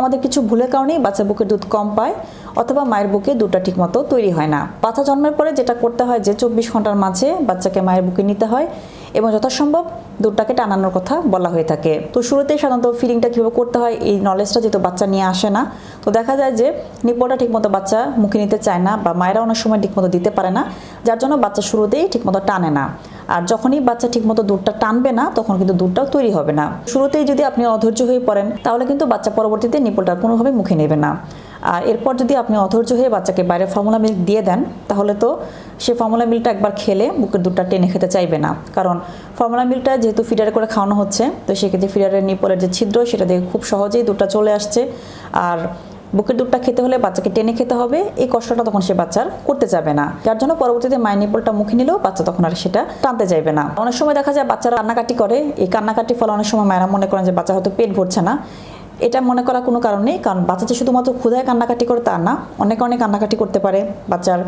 আমাদের কিছু ভুলের কারণেই বাচ্চা বুকের দুধ কম পায়, অথবা মায়ের বুকে দুধটা ঠিকমতো তৈরি হয় না। বাচ্চা জন্মের পরে যেটা করতে হয় যে, চব্বিশ ঘণ্টার মাঝে বাচ্চাকে মায়ের বুকে নিতে হয় এবং যথাসম্ভব দুধটাকে টানানোর কথা বলা হয়ে থাকে। তো শুরুতেই সাধারণত ফিলিংটা কীভাবে করতে হয়, এই নলেজটা যেহেতু বাচ্চা নিয়ে আসে না, তো দেখা যায় যে নিপলটা ঠিকমতো বাচ্চা মুখে নিতে চায় না বা মায়েরা অনেক সময় ঠিকমতো দিতে পারে না, যার জন্য বাচ্চা শুরুতেই ঠিকমতো টানে না। আর যখনই বাচ্চা ঠিকমতো দুধটা টানবে না, তখন কিন্তু দুধটাও তৈরি হবে না। শুরুতেই যদি আপনি অধৈর্য হয়ে পড়েন, তাহলে কিন্তু বাচ্চা পরবর্তীতে নিপলটা কোনোভাবে মুখে নেবে না। আর এরপর যদি আপনি অধৈর্য হয়ে বাচ্চাকে বাইরে ফর্মুলা মিল্ক দিয়ে দেন, তাহলে তো সে ফর্মুলা মিল্কটা একবার খেলে বুকের দুধটা টেনে খেতে চাইবে না। কারণ ফর্মুলা মিল্কটা যেহেতু ফিডারে করে খাওয়ানো হচ্ছে, তো সেক্ষেত্রে ফিডারের নিপলের যে ছিদ্র, সেটা দিয়ে খুব সহজেই দুধটা চলে আসছে। আর বুকের দুধটা খেতে হলে বাচ্চাকে টেনে খেতে হবে। এই কষ্টটা তখন সে বাচ্চার করতে যাবে না। যার জন্য পরবর্তীতে মায়ের নিপলটা মুখে নিলেও বাচ্চা তখন আর সেটা টানতে যাবে না। অনেক সময় দেখা যায় বাচ্চারা রান্নাকাটি করে। এই কান্নাকাটি ফলে অনেক সময় মায়েরা মনে করেন যে বাচ্চা হয়তো পেট ভরছে না। এটা মনে করা কোনো কারণ নেই। কারণ বাচ্চা যে শুধুমাত্র ক্ষুধায় কান্নাকাটি করে তা না। অনেক অনেক কান্নাকাটি করতে পারে। বাচ্চার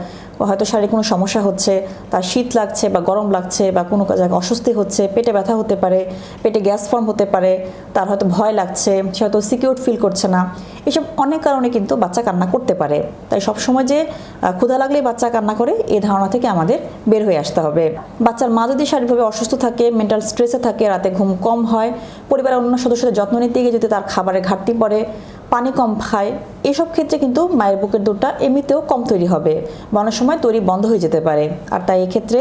হয়তো শারীরিক কোনো সমস্যা হচ্ছে, তার শীত লাগছে বা গরম লাগছে বা কোনো জায়গায় অস্বস্তি হচ্ছে, পেটে ব্যথা হতে পারে, পেটে গ্যাস ফর্ম হতে পারে, তার হয়তো ভয় লাগছে, সে হয়তো সিকিউর ফিল করছে না। এসব অনেক কারণে কিন্তু বাচ্চা কান্না করতে পারে। তাই সবসময় যে ক্ষুধা লাগলেই বাচ্চা কান্না করে এই ধারণা থেকে আমাদের বের হয়ে আসতে হবে। বাচ্চার মা যদি শারীরিকভাবে অসুস্থ থাকে মেন্টাল স্ট্রেসে থাকে, রাতে ঘুম কম হয়, পরিবারের অন্য সদস্যদের যত্ন নিতে গিয়ে যদি তার খাবারের ঘাটতি পড়ে পানি কম খায়। এসব ক্ষেত্রে কিন্তু মায়ের বুকের দুধটা এমনিতেও কম তৈরি হবে। বা সময় তৈরি বন্ধ হয়ে যেতে পারে। আর তাই এক্ষেত্রে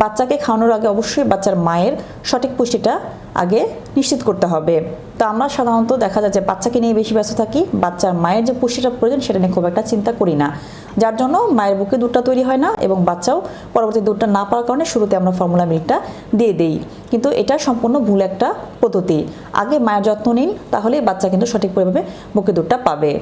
বাচ্চাকে খাওয়ানোর আগে অবশ্যই বাচ্চার মায়ের সঠিক পুষ্টিটা আগে নিশ্চিত করতে হবে। তো আমরা সাধারণত দেখা যায় যে বাচ্চাকে নিয়ে বেশি ব্যস্ত থাকি, বাচ্চার মায়ের যে পুষ্টিটা প্রয়োজন সেটা নিয়ে খুব একটা চিন্তা করি না। যার জন্য মায়ের বুকে দুধটা তৈরি হয় না এবং বাচ্চাও পরবর্তী দুধটা না পাওয়ার কারণে শুরুতে আমরা ফর্মুলা মিল্কটা দিয়ে দিই। কিন্তু এটা সম্পূর্ণ ভুল একটা পদ্ধতি। আগে মায়ের যত্ন নিন, তাহলেই বাচ্চা কিন্তু সঠিক পরিমাণে বুকে দুধটা পাবে।